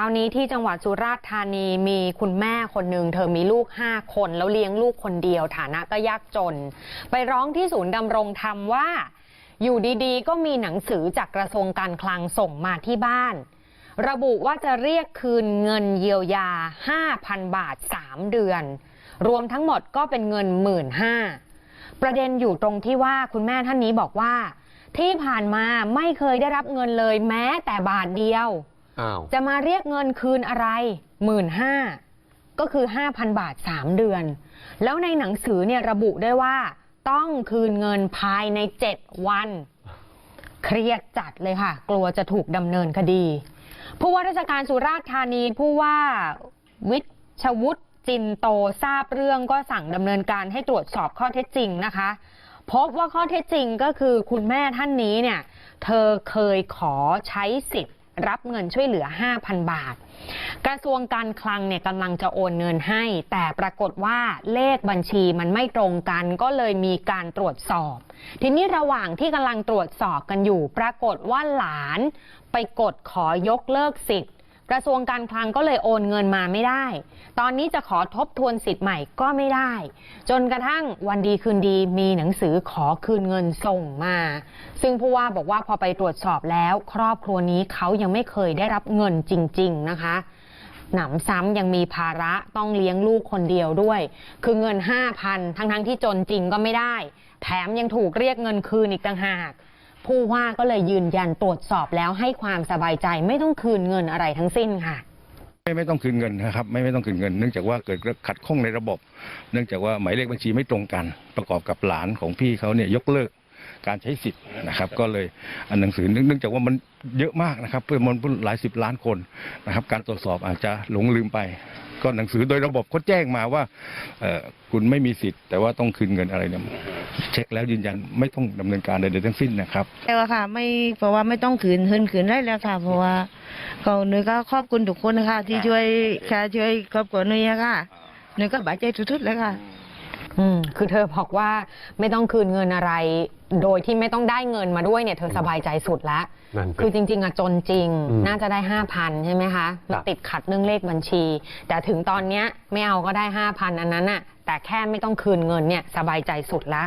คราวนี้ที่จังหวัดสุราษฎร์ธานีมีคุณแม่คนหนึ่งเธอมีลูกห้าคนแล้วเลี้ยงลูกคนเดียว ฐานะก็ยากจน ไปร้องที่ศูนย์ดำรงธรรมว่า อยู่ดีๆ ก็มีหนังสือจากกระทรวงการคลังส่งมาที่บ้าน ระบุว่าจะเรียกคืนเงินเยียวยา 5,000 บาท 3 เดือน รวมทั้งหมดก็เป็นเงิน 1 5ื่นประเด็นอยู่ตรงที่ว่าคุณแม่ท่านนี้บอกว่า ที่ผ่านมาไม่เคยได้รับเงินเลยแม้แต่บาทเดียว จะมาเรียกเงินคืนอะไรหมื่นห้าก็คือ 5,000 บาท 3 เดือน แล้วในหนังสือเนี่ยระบุได้ว่า ต้องคืนเงินภายใน 7 วัน เครียดจัดเลยค่ะ กลัวจะถูกดำเนินคดี ผู้ว่าราชการสุราษฎร์ธานีผู้ว่าวิชวุฒิจินโตทราบเรื่องก็สั่งดำเนินการให้ตรวจสอบข้อเท็จจริงนะคะ พบว่าข้อเท็จจริงก็คือคุณแม่ท่านนี้เนี่ย เธอเคยขอใช้สิทธิ์ รับเงินช่วยเหลือ 5,000 บาท กระทรวงการคลังเนี่ยกำลังจะโอนเงินให้ แต่ปรากฏว่าเลขบัญชีมันไม่ตรงกันก็เลยมีการตรวจสอบ ทีนี้ระหว่างที่กำลังตรวจสอบกันอยู่ ปรากฏว่าหลานไปกดขอยกเลิกสิทธิ์ กระทรวงการคลังก็เลยโอนเงินมาไม่ได้ ตอนนี้จะขอทบทวนสิทธิ์ใหม่ก็ไม่ได้ จนกระทั่งวันดีคืนดีมีหนังสือขอคืนเงินส่งมา ซึ่งผู้ว่าบอกว่าพอไปตรวจสอบแล้ว ครอบครัวนี้เขายังไม่เคยได้รับเงินจริง ๆ นะคะหนำซ้ำยังมีภาระต้องเลี้ยงลูกคนเดียวด้วย คือเงิน 5,000 ทั้งๆที่จนจริงก็ไม่ได้ แถมยังถูกเรียกเงินคืนอีกต่างหาก ผู้ว่าก็เลยยืนยันตรวจสอบแล้วให้ความสบายใจไม่ต้องคืนเงินอะไรทั้งสิ้นค่ะไม่ไม่ต้องคืนเงินนะครับไม่ไม่ต้องคืนเงิน เนื่องจากว่าเกิดขัดข้องในระบบ เนื่องจากว่าหมายเลขบัญชีไม่ตรงกันประกอบกับหลานของพี่เขาเนี่ยยกเลิก การใช้สิทธิ์นะครับก็เลยอันหนังสือเนื่องจากว่ามันเยอะมากนะครับเพื่อมันหลายสิบล้านคนนะครับการตรวจสอบอาจจะหลงลืมไป ก็หนังสือโดยระบบเขาแจ้งมาว่าเอ่อคุณไม่มีสิทธิ์แต่ว่าต้องคืนเงินอะไรเนี่ยเช็คแล้วยืนยันไม่ต้องดำเนินการใดๆทั้งสิ้นนะครับแล้วอะค่ะไม่เพราะว่าไม่ต้องขืนขืนขืนได้แล้วค่ะ เพราะว่าเขาหนูก็ขอบคุณทุกคนนะคะที่ช่วยค่ะช่วยครอบครัวหนูอะค่ะหนูก็บาดใจทุดๆแล้วค่ะอืมคือเธอบอกว่าไม่ต้องคืนเงินอะไร โดยที่ไม่ต้องได้เงินมาด้วยเนี่ยเธอสบายใจสุดแล้วนั่นสิคือจริง ๆอะจนจริงอืมน่าจะได้ห้าพันใช่ไหมคะมันครับติดขัดเรื่องเลขบัญชี แต่ถึงตอนเนี้ยไม่เอาก็ได้ห้าพันอันนั้นอะแต่แค่ไม่ต้องคืนเงินเนี่ยสบายใจสุดละ